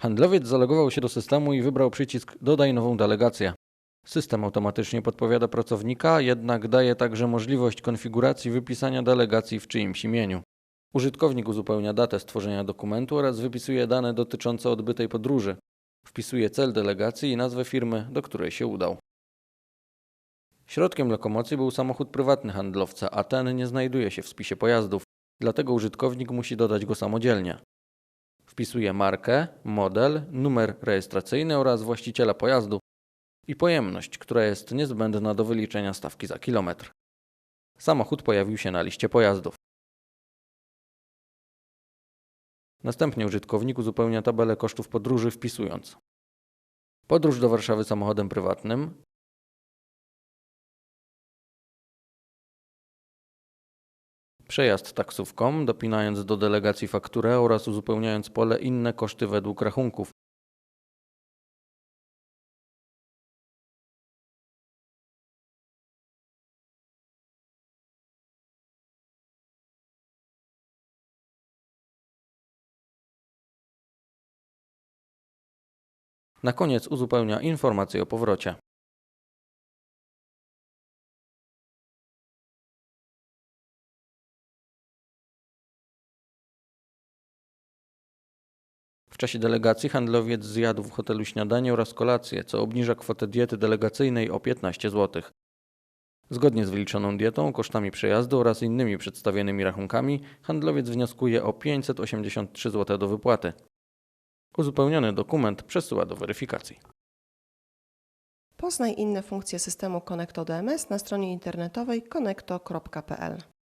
Handlowiec zalogował się do systemu i wybrał przycisk Dodaj nową delegację. System automatycznie podpowiada pracownika, jednak daje także możliwość konfiguracji wypisania delegacji w czyimś imieniu. Użytkownik uzupełnia datę stworzenia dokumentu oraz wypisuje dane dotyczące odbytej podróży. Wpisuje cel delegacji i nazwę firmy, do której się udał. Środkiem lokomocji był samochód prywatny handlowca, a ten nie znajduje się w spisie pojazdów, dlatego użytkownik musi dodać go samodzielnie. Wpisuje markę, model, numer rejestracyjny oraz właściciela pojazdu i pojemność, która jest niezbędna do wyliczenia stawki za kilometr. Samochód pojawił się na liście pojazdów. Następnie użytkownik uzupełnia tabelę kosztów podróży wpisując podróż do Warszawy samochodem prywatnym, przejazd taksówką, dopinając do delegacji fakturę oraz uzupełniając pole inne koszty według rachunków. Na koniec uzupełnia informacje o powrocie. W czasie delegacji handlowiec zjadł w hotelu śniadanie oraz kolację, co obniża kwotę diety delegacyjnej o 15 zł. Zgodnie z wyliczoną dietą, kosztami przejazdu oraz innymi przedstawionymi rachunkami, handlowiec wnioskuje o 583 zł do wypłaty. Uzupełniony dokument przesyła do weryfikacji. Poznaj inne funkcje systemu Connecto DMS na stronie internetowej connecto.pl.